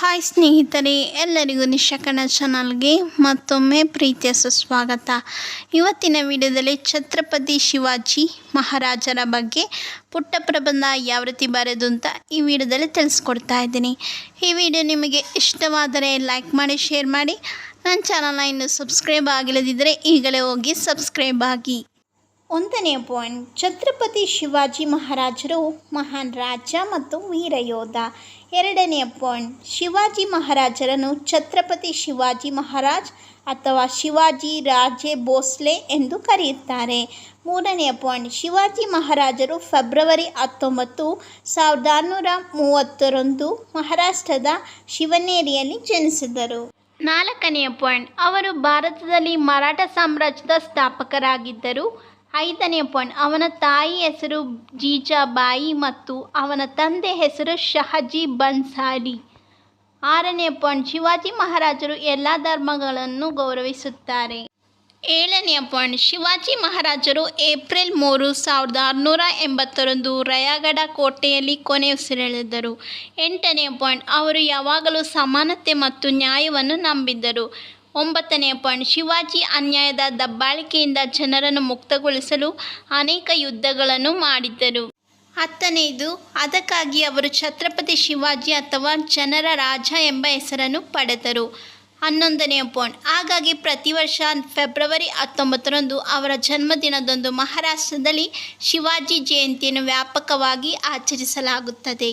Hi ಸ್ನೇಹಿತರೆ, ಎಲ್ಲರಿಗೂ ನಿಶಕಣ ಚಾನಲ್ಗೆ ಮತ್ತೊಮ್ಮೆ ಪ್ರೀತಿಯ ಸುಸ್ವಾಗತ. ಇವತ್ತಿನ ವಿಡಿಯೋದಲ್ಲಿ ಛತ್ರಪತಿ ಶಿವಾಜಿ ಮಹಾರಾಜರ ಬಗ್ಗೆ ಪುಟ್ಟ ಪ್ರಬಂಧ ಯಾವ ರೀತಿ ಬರೆದು ಅಂತ ಈ ವಿಡಿಯೋದಲ್ಲಿ ತಿಳಿಸ್ಕೊಡ್ತಾ ಇದ್ದೀನಿ. ಈ ವಿಡಿಯೋ ನಿಮಗೆ ಇಷ್ಟವಾದರೆ ಲೈಕ್ ಮಾಡಿ, ಶೇರ್ ಮಾಡಿ. ನನ್ನ ಚಾನಲ್ನ ಇನ್ನೂ ಸಬ್ಸ್ಕ್ರೈಬ್ ಆಗಿಲ್ಲದಿದ್ದರೆ ಈಗಲೇ ಹೋಗಿ ಸಬ್ಸ್ಕ್ರೈಬ್ ಆಗಿ. ಒಂದನೆಯ ಪಾಯಿಂಟ್, ಛತ್ರಪತಿ ಶಿವಾಜಿ ಮಹಾರಾಜರು ಮಹಾನ್ ರಾಜ ಮತ್ತು ವೀರ ಯೋಧ ಎರಡನೆಯ ಪಾಯಿಂಟ್, ಶಿವಾಜಿ ಮಹಾರಾಜರನ್ನು ಛತ್ರಪತಿ ಶಿವಾಜಿ ಮಹಾರಾಜ್ ಅಥವಾ ಶಿವಾಜಿ ರಾಜೆ ಭೋಸ್ಲೆ ಎಂದು ಕರೆಯುತ್ತಾರೆ. ಮೂರನೆಯ ಪಾಯಿಂಟ್, ಶಿವಾಜಿ ಮಹಾರಾಜರು ಫೆಬ್ರವರಿ ಹತ್ತೊಂಬತ್ತು ಸಾವಿರದ ಆರುನೂರ ಮೂವತ್ತರಂದು ಮಹಾರಾಷ್ಟ್ರದ ಶಿವನೇರಿಯಲ್ಲಿ ಜನಿಸಿದರು. ನಾಲ್ಕನೆಯ ಪಾಯಿಂಟ್, ಅವರು ಭಾರತದಲ್ಲಿ ಮರಾಠ ಸಾಮ್ರಾಜ್ಯದ ಸ್ಥಾಪಕರಾಗಿದ್ದರು. ಐದನೇ ಪಾಯಿಂಟ್, ಅವನ ತಾಯಿ ಹೆಸರು ಜೀಜಾಬಾಯಿ ಮತ್ತು ಅವನ ತಂದೆ ಹೆಸರು ಶಹಜಿ ಬನ್ಸಾರಿ ಆರನೇ ಪಾಯಿಂಟ್, ಶಿವಾಜಿ ಮಹಾರಾಜರು ಎಲ್ಲ ಧರ್ಮಗಳನ್ನು ಗೌರವಿಸುತ್ತಾರೆ. ಏಳನೆಯ ಪಾಯಿಂಟ್, ಶಿವಾಜಿ ಮಹಾರಾಜರು ಏಪ್ರಿಲ್ ಮೂರು, ಸಾವಿರದ ಆರುನೂರ ಎಂಬತ್ತರಂದು ರಯಾಗಢ ಕೋಟೆಯಲ್ಲಿ ಕೊನೆಯುಸಿರೆಳೆದರು ಎಂಟನೆಯ ಪಾಯಿಂಟ್, ಅವರು ಯಾವಾಗಲೂ ಸಮಾನತೆ ಮತ್ತು ನ್ಯಾಯವನ್ನು ನಂಬಿದ್ದರು. ಒಂಬತ್ತನೆಯ ಪಾಯಿಂಟ್. ಶಿವಾಜಿ ಅನ್ಯಾಯದ ದಬ್ಬಾಳಿಕೆಯಿಂದ ಜನರನ್ನು ಮುಕ್ತಗೊಳಿಸಲು ಅನೇಕ ಯುದ್ಧಗಳನ್ನು ಮಾಡಿದ್ದರು. ಹತ್ತನೆಯದು ಅದಕ್ಕಾಗಿ ಅವರು ಛತ್ರಪತಿ ಶಿವಾಜಿ ಅಥವಾ ಜನರ ರಾಜ ಎಂಬ ಹೆಸರನ್ನು ಪಡೆದರು. ಹನ್ನೊಂದನೆಯ ಪಾಯಿಂಟ್. ಹಾಗಾಗಿ ಪ್ರತಿ ವರ್ಷ ಫೆಬ್ರವರಿ ಹತ್ತೊಂಬತ್ತರಂದು ಅವರ ಜನ್ಮದಿನದಂದು ಮಹಾರಾಷ್ಟ್ರದಲ್ಲಿ ಶಿವಾಜಿ ಜಯಂತಿಯನ್ನು ವ್ಯಾಪಕವಾಗಿ ಆಚರಿಸಲಾಗುತ್ತದೆ.